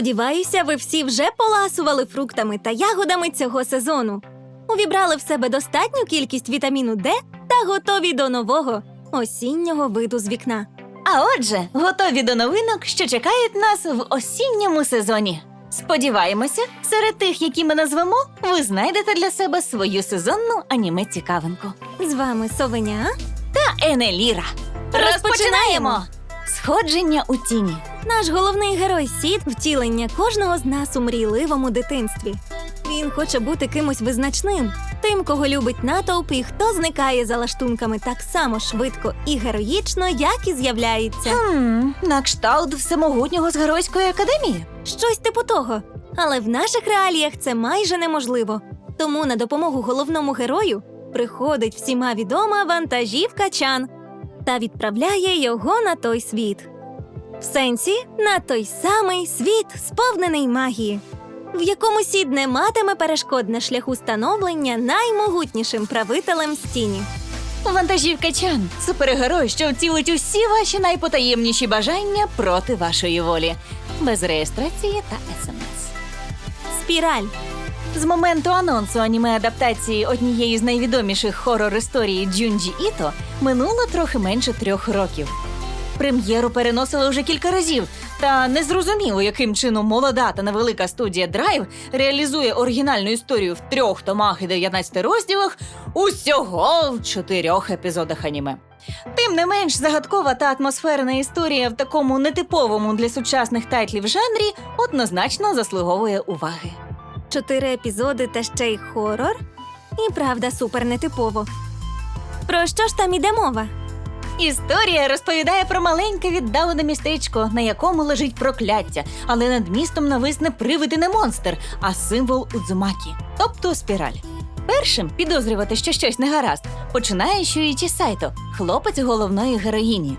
Сподіваюся, ви всі вже поласували фруктами та ягодами цього сезону. Увібрали в себе достатню кількість вітаміну Д та готові до нового осіннього виду з вікна. А отже, готові до новинок, що чекають нас в осінньому сезоні. Сподіваємося, серед тих, які ми назвемо, ви знайдете для себе свою сезонну аніме цікавинку. З вами Совеня. Та Енеліра. Розпочинаємо! Сходження у тіні. Наш головний герой Сід втілення кожного з нас у мрійливому дитинстві. Він хоче бути кимось визначним, тим, кого любить натовп і хто зникає за лаштунками так само швидко і героїчно, як і з'являється. Хм, на кшталт всемогутнього з геройської академії. Щось типу того. Але в наших реаліях це майже неможливо. Тому на допомогу головному герою приходить всіма відома вантажівка Чан та відправляє його на той світ. В сенсі на той самий світ, сповнений магії, в якому сід не матиме перешкод на шляху становлення наймогутнішим правителем стіні. Вантажівка Чан супергерой, що втілить усі ваші найпотаємніші бажання проти вашої волі, без реєстрації та смс. Спіраль З моменту анонсу аніме адаптації однієї з найвідоміших хорор історії Джунджі Іто минуло трохи менше трьох років. Прем'єру переносили вже кілька разів, та незрозуміло, яким чином молода та невелика студія Драйв реалізує оригінальну історію в трьох томах і 19 розділах усього в чотирьох епізодах аніме. Тим не менш, загадкова та атмосферна історія в такому нетиповому для сучасних тайтлів жанрі однозначно заслуговує уваги. чотири епізоди та ще й хорор. І правда, супер нетипово. Про що ж там іде мова? Історія розповідає про маленьке віддалене містечко, на якому лежить прокляття, але над містом нависне привид і не монстр, а символ Удзумакі, тобто спіраль. Першим підозрювати, що щось не гаразд, починає Шуїчі Сайто, хлопець головної героїні.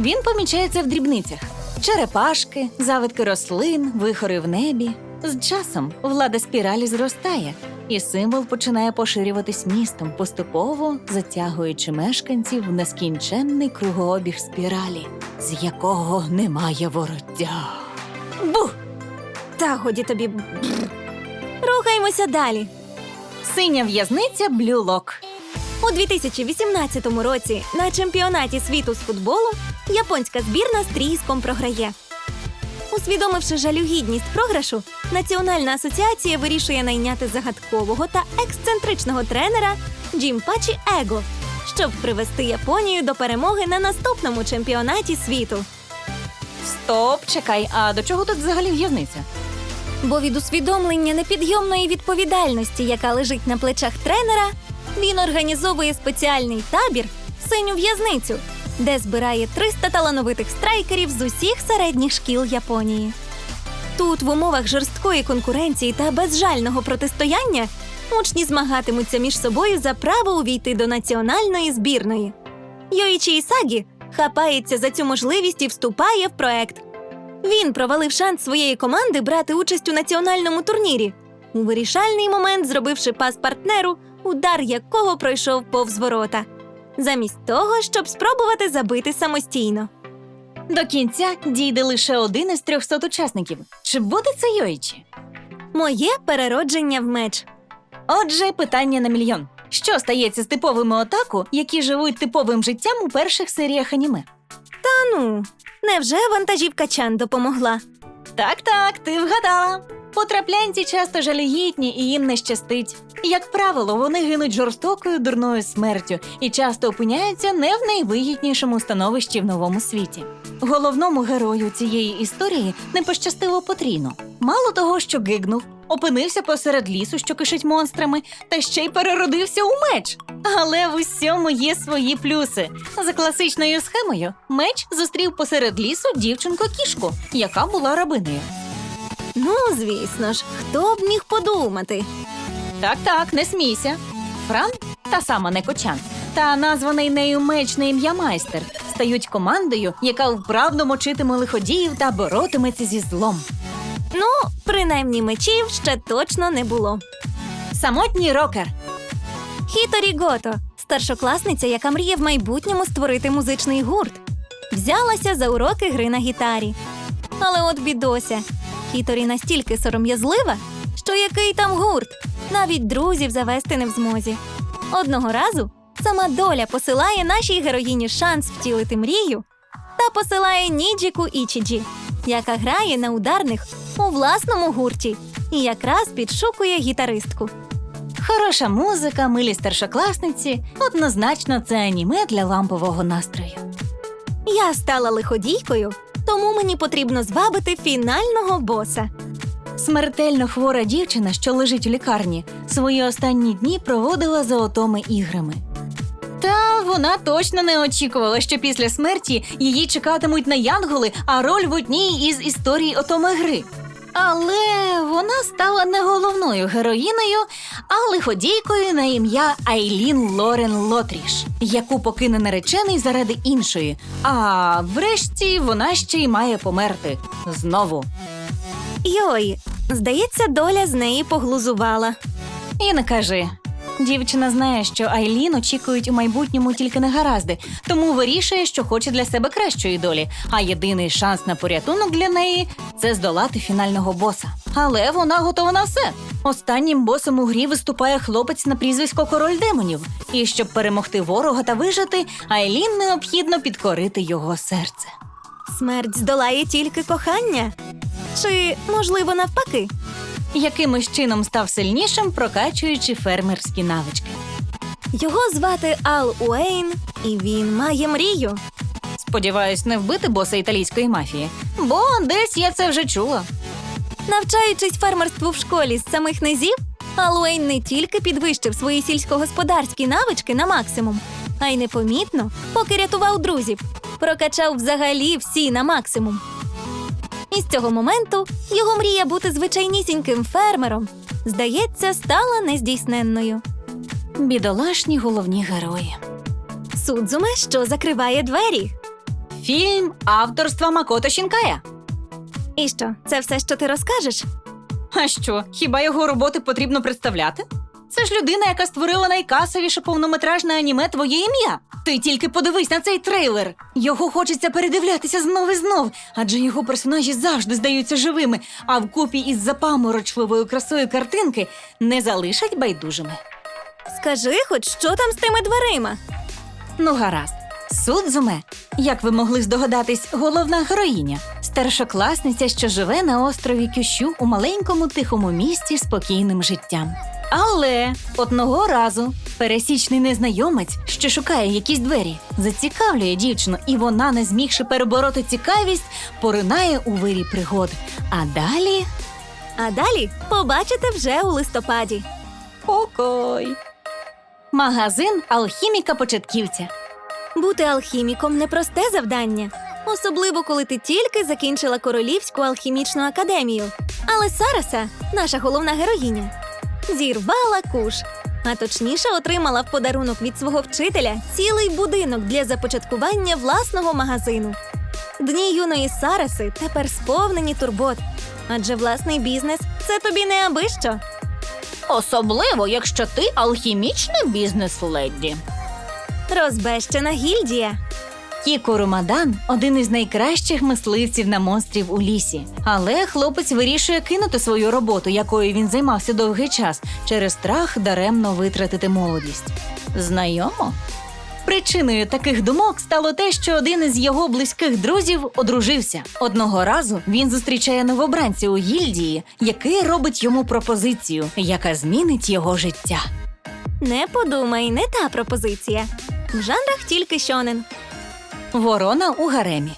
Він помічається в дрібницях: черепашки, завитки рослин, вихори в небі. З часом влада спіралі зростає, і символ починає поширюватись містом, поступово затягуючи мешканців в нескінченний кругообіг спіралі, з якого немає вороття. Бух! Та годі тобі. бррр. Рухаємося далі. Синя в'язниця Блюлок. У 2018 році на чемпіонаті світу з футболу японська збірна з тріском програє. Усвідомивши жалюгідність програшу, Національна асоціація вирішує найняти загадкового та ексцентричного тренера Джімпачі Его, щоб привести Японію до перемоги на наступному чемпіонаті світу. Стоп, чекай, а до чого тут взагалі в'язниця? Бо від усвідомлення непідйомної відповідальності, яка лежить на плечах тренера, він організовує спеціальний табір синю в'язницю, де збирає 300 талановитих страйкерів з усіх середніх шкіл Японії. Тут, в умовах жорсткої конкуренції та безжального протистояння, учні змагатимуться між собою за право увійти до національної збірної. Йоїчі Ісагі хапається за цю можливість і вступає в проект. Він провалив шанс своєї команди брати участь у національному турнірі, у вирішальний момент зробивши пас партнеру, удар якого пройшов повз ворота, замість того, щоб спробувати забити самостійно. До кінця дійде лише один із 300 учасників. Чи буде це Йоїчі? Моє переродження в меч. Отже, питання на мільйон. Що стається з типовими отаку, які живуть типовим життям у перших серіях аніме? Та ну, невже вантажівка Чан допомогла? Так, так, ти вгадала. Потраплянці часто жалюгідні і їм не щастить. Як правило, вони гинуть жорстокою дурною смертю і часто опиняються не в найвигіднішому становищі в новому світі. Головному герою цієї історії не пощастило потрійно. Мало того, що гигнув, опинився посеред лісу, що кишить монстрами, та ще й переродився у меч. Але в усьому є свої плюси. За класичною схемою, меч зустрів посеред лісу дівчинку-кішку, яка була рабинею. Ну, звісно ж, хто б міг подумати? Так, так, не смійся. Фран, та сама Некочан, та названий нею меч на ім'я майстер стають командою, яка вправно мочитиме лиходіїв та боротиметься зі злом. Ну, принаймні мечів ще точно не було. Самотній рокер. Хіторі Гото, старшокласниця, яка мріє в майбутньому створити музичний гурт, взялася за уроки гри на гітарі. Але от бідося, Хіторі настільки сором'язлива, що який там гурт, навіть друзів завести не в змозі. Одного разу сама доля посилає нашій героїні шанс втілити мрію та посилає Ніджіку Ічіджі, яка грає на ударних у власному гурті і якраз підшукує гітаристку. Хороша музика, милі старшокласниці. Однозначно, це аніме для лампового настрою. Я стала лиходійкою, тому мені потрібно звабити фінального боса. Смертельно хвора дівчина, що лежить у лікарні, свої останні дні проводила за отоми іграми. Та вона точно не очікувала, що після смерті її чекатимуть на янголи, а роль в одній із історій отоми гри. Але вона стала не головною героїною, а лиходійкою на ім'я Айлін Лорен Лотріш, яку покине наречений заради іншої. А врешті вона ще й має померти знову. Йой, здається, доля з неї поглузувала. І не кажи. Дівчина знає, що Айлін очікують у майбутньому тільки негаразди, тому вирішує, що хоче для себе кращої долі. А єдиний шанс на порятунок для неї це здолати фінального боса. Але вона готова на все. Останнім босом у грі виступає хлопець на прізвисько Король демонів. І щоб перемогти ворога та вижити, Айлін необхідно підкорити його серце. Смерть здолає тільки кохання. Чи, можливо, навпаки? Якимось чином став сильнішим, прокачуючи фермерські навички. Його звати Ал Уейн, і він має мрію. Сподіваюсь, не вбити боса італійської мафії, бо десь я це вже чула. Навчаючись фермерству в школі з самих низів, Ал Уейн не тільки підвищив свої сільськогосподарські навички на максимум, а й непомітно, поки рятував друзів, прокачав взагалі всі на максимум. І з цього моменту його мрія бути звичайнісіньким фермером, здається, стала нездійсненною. Бідолашні головні герої. Судзуме, що закриває двері. Фільм авторства Макото Шінкая. І що, це все, що ти розкажеш? А що, хіба його роботи потрібно представляти? Це ж людина, яка створила найкасовіше повнометражне аніме твоє ім'я. Ти тільки подивись на цей трейлер. Його хочеться передивлятися знов і знов, адже його персонажі завжди здаються живими, а вкупі із запаморочливою красою картинки не залишать байдужими. Скажи, хоч що там з тими дверима? Ну, гаразд. Судзуме, як ви могли здогадатись, головна героїня, старшокласниця, що живе на острові Кющу у маленькому тихому місті спокійним життям. Але одного разу пересічний незнайомець, що шукає якісь двері, зацікавлює дівчину, і вона, не змігши перебороти цікавість, поринає у вирі пригод. А далі А далі побачите вже у листопаді. покой. Магазин алхіміка початківця. Бути алхіміком непросте завдання, особливо коли ти тільки закінчила королівську алхімічну академію. Але Сараса, наша головна героїня, зірвала куш, а точніше отримала в подарунок від свого вчителя цілий будинок для започаткування власного магазину. Дні юної Сараси тепер сповнені турбот, адже власний бізнес це тобі не аби що. Особливо, якщо ти алхімічний бізнес-леді. Розбещена гільдія. Кіко Ромадан один із найкращих мисливців на монстрів у лісі. Але хлопець вирішує кинути свою роботу, якою він займався довгий час, через страх даремно витратити молодість. Знайомо? Причиною таких думок стало те, що один із його близьких друзів одружився. Одного разу він зустрічає новобранця у гільдії, який робить йому пропозицію, яка змінить його життя. Не подумай, не та пропозиція. В жанрах тільки щонен. Ворона у гаремі.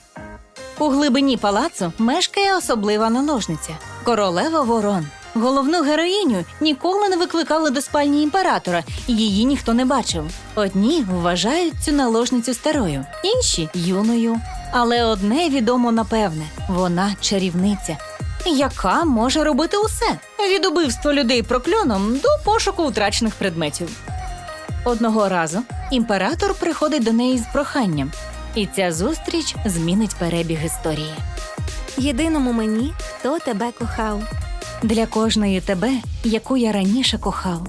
У глибині палацу мешкає особлива наложниця королева ворон. Головну героїню ніколи не викликали до спальні імператора, її ніхто не бачив. Одні вважають цю наложницю старою, інші юною. Але одне відомо напевне вона чарівниця, яка може робити усе від убивства людей прокльоном до пошуку втрачених предметів. Одного разу імператор приходить до неї з проханням, і ця зустріч змінить перебіг історії. Єдиному мені, хто тебе кохав. Для кожної тебе, яку я раніше кохав.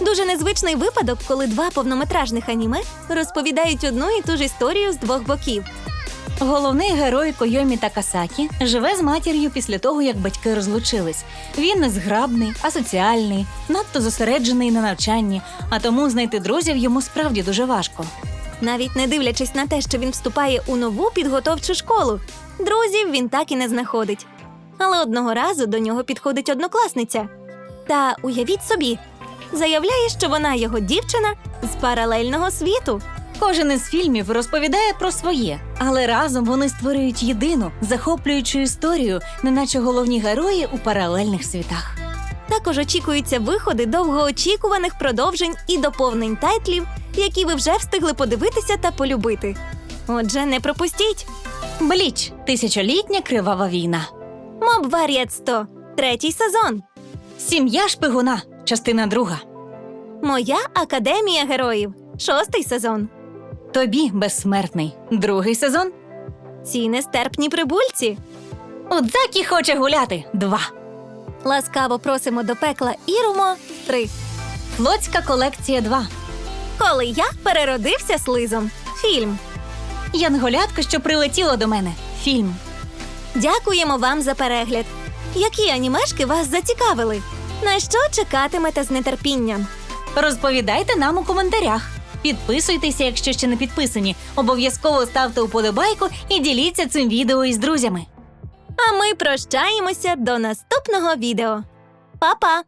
Дуже незвичний випадок, коли два повнометражних аніме розповідають одну і ту ж історію з двох боків. Головний герой Койомі Такасакі живе з матір'ю після того, як батьки розлучились. Він незграбний, асоціальний, надто зосереджений на навчанні, а тому знайти друзів йому справді дуже важко. Навіть не дивлячись на те, що він вступає у нову підготовчу школу, друзів він так і не знаходить. Але одного разу до нього підходить однокласниця. Та уявіть собі, заявляє, що вона його дівчина з паралельного світу. Кожен із фільмів розповідає про своє, але разом вони створюють єдину, захоплюючу історію, неначе головні герої у паралельних світах. Також очікуються виходи довгоочікуваних продовжень і доповнень тайтлів, які ви вже встигли подивитися та полюбити. Отже, не пропустіть! Бліч тисячолітня кривава війна. Моб Варіат 100, третій сезон. Сім'я шпигуна, частина друга. Моя академія героїв, шостий сезон. Тобі безсмертний. Другий сезон. Ці нестерпні прибульці. Удзакі хоче гуляти. Два. Ласкаво просимо до пекла Ірумо 3. Флотська колекція 2. Коли я переродився слизом. Фільм. Янголятко, що прилетіло до мене. Фільм. Дякуємо вам за перегляд. Які анімешки вас зацікавили? На що чекатимете з нетерпінням? Розповідайте нам у коментарях. Підписуйтеся, якщо ще не підписані. Обов'язково ставте уподобайку і діліться цим відео із друзями. А ми прощаємося до наступного відео. Па-па!